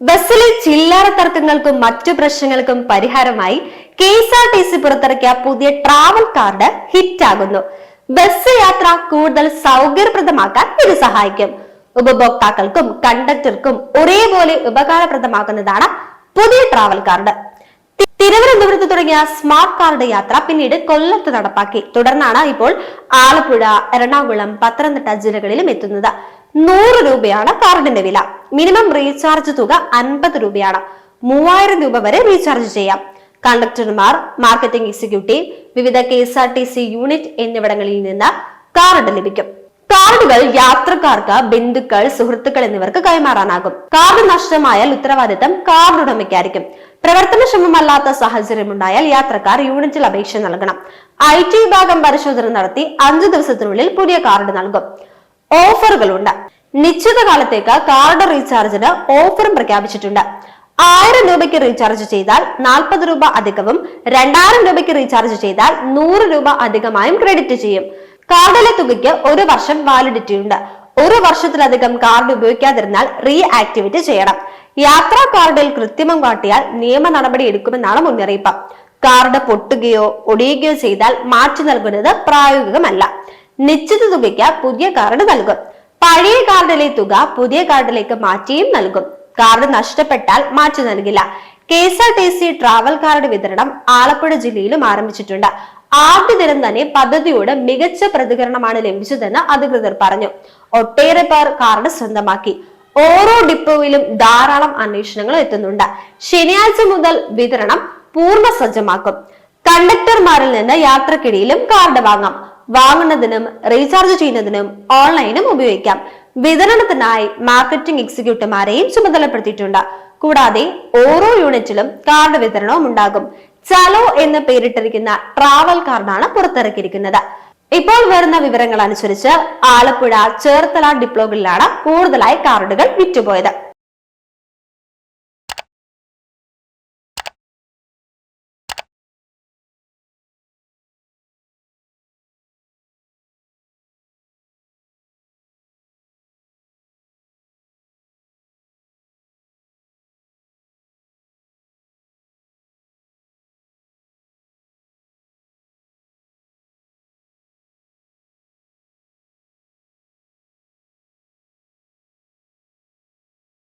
ബസ്സിലെ ചില്ലറ തർക്കങ്ങൾക്കും മറ്റു പ്രശ്നങ്ങൾക്കും പരിഹാരമായി K S R T C പുറത്തിറക്കിയ പുതിയ ട്രാവൽ കാർഡ് ഹിറ്റാകുന്നു. ബസ് യാത്ര കൂടുതൽ സൗകര്യപ്രദമാക്കാൻ ഇത് സഹായിക്കും. ഉപഭോക്താക്കൾക്കും കണ്ടക്ടർക്കും ഒരേപോലെ ഉപകാരപ്രദമാക്കുന്നതാണ് പുതിയ ട്രാവൽ കാർഡ് തിരുവനന്തപുരത്ത് തുടങ്ങിയ സ്മാർട്ട് കാർഡ് യാത്ര പിന്നീട് കൊല്ലത്ത് നടപ്പാക്കി. തുടർന്നാണ് ഇപ്പോൾ ആലപ്പുഴ എറണാകുളം പത്തനംതിട്ട ജില്ലകളിലും എത്തുന്നത്. നൂറ് രൂപയാണ് കാർഡിന്റെ വില. മിനിമം റീചാർജ് തുക അൻപത് രൂപയാണ്. മൂവായിരം രൂപ വരെ റീചാർജ് ചെയ്യാം. കണ്ടക്ടർമാർ മാർക്കറ്റിംഗ് എക്സിക്യൂട്ടീവ് വിവിധ K S R T C unit എന്നിവിടങ്ങളിൽ നിന്ന് കാർഡ് ലഭിക്കും. കാർഡുകൾ യാത്രക്കാർക്ക് ബന്ധുക്കൾ സുഹൃത്തുക്കൾ എന്നിവർക്ക് കൈമാറാനാകും. കാർഡ് നഷ്ടമായാൽ ഉത്തരവാദിത്തം കാർഡ് ഉടമയ്ക്കായിരിക്കും. പ്രവർത്തനക്ഷമമല്ലാത്ത സാഹചര്യമുണ്ടായാൽ യാത്രക്കാർ യൂണിറ്റിൽ അപേക്ഷ നൽകണം. ഐ ടി വിഭാഗം പരിശോധന നടത്തി അഞ്ചു ദിവസത്തിനുള്ളിൽ പുതിയ കാർഡ് നൽകും. ഓഫറുകളുണ്ട്. നിശ്ചിത കാലത്തേക്ക് കാർഡ് റീചാർജിന് ഓഫറും പ്രഖ്യാപിച്ചിട്ടുണ്ട്. ആയിരം രൂപയ്ക്ക് റീചാർജ് ചെയ്താൽ നാൽപ്പത് രൂപ അധികവും രണ്ടായിരം രൂപയ്ക്ക് റീചാർജ് ചെയ്താൽ നൂറ് രൂപ അധികമായും ക്രെഡിറ്റ് ചെയ്യും. കാർഡിലെ തുകയ്ക്ക് ഒരു വർഷം വാലിഡിറ്റി ഉണ്ട്. ഒരു വർഷത്തിലധികം കാർഡ് ഉപയോഗിക്കാതിരുന്നാൽ റീ ആക്ടിവേറ്റ് ചെയ്യണം. യാത്രാ കാർഡിൽ കൃത്രിമം കാട്ടിയാൽ നിയമ നടപടി എടുക്കുമെന്നാണ് മുന്നറിയിപ്പ്. കാർഡ് പൊട്ടുകയോ ഒടിയുകയോ ചെയ്താൽ മാറ്റി നൽകുന്നത് പ്രായോഗികമല്ല. നിശ്ചിത തുകയ്ക്ക് പുതിയ കാർഡ് നൽകും. പഴയ കാർഡിലെ തുക പുതിയ കാർഡിലേക്ക് മാറ്റിയും നൽകും. കാർഡ് നഷ്ടപ്പെട്ടാൽ മാറ്റി നൽകില്ല. K S R T C travel card വിതരണം ആലപ്പുഴ ജില്ലയിലും ആരംഭിച്ചിട്ടുണ്ട്. ആദ്യ ദിനം തന്നെ പദ്ധതിയോട് മികച്ച പ്രതികരണമാണ് ലഭിച്ചതെന്ന് അധികൃതർ പറഞ്ഞു. ഒട്ടേറെ പേർ കാർഡ് സ്വന്തമാക്കി. ഓരോ ഡിപ്പോയിലും ധാരാളം അന്വേഷണങ്ങൾ എത്തുന്നുണ്ട്. ശനിയാഴ്ച മുതൽ വിതരണം പൂർണ സജ്ജമാക്കും കണ്ടക്ടർമാരിൽ നിന്ന് യാത്രക്കിടയിലും കാർഡ് വാങ്ങാം. വാങ്ങുന്നതിനും റീചാർജ് ചെയ്യുന്നതിനും ഓൺലൈനും ഉപയോഗിക്കാം. വിതരണത്തിനായി മാർക്കറ്റിംഗ് എക്സിക്യൂട്ടീവുമാരെയും ചുമതലപ്പെടുത്തിയിട്ടുണ്ട്. കൂടാതെ ഓരോ യൂണിറ്റിലും കാർഡ് വിതരണവും ഉണ്ടാകും. ചലോ എന്ന് പേരിട്ടിരിക്കുന്ന ട്രാവൽ കാർഡാണ് പുറത്തിറക്കിയിരിക്കുന്നത്. ഇപ്പോൾ വരുന്ന വിവരങ്ങൾ അനുസരിച്ച് ആലപ്പുഴ ചേർത്തല ഡിപ്ലോകളിലാണ് കൂടുതലായി കാർഡുകൾ വിറ്റുപോയത്.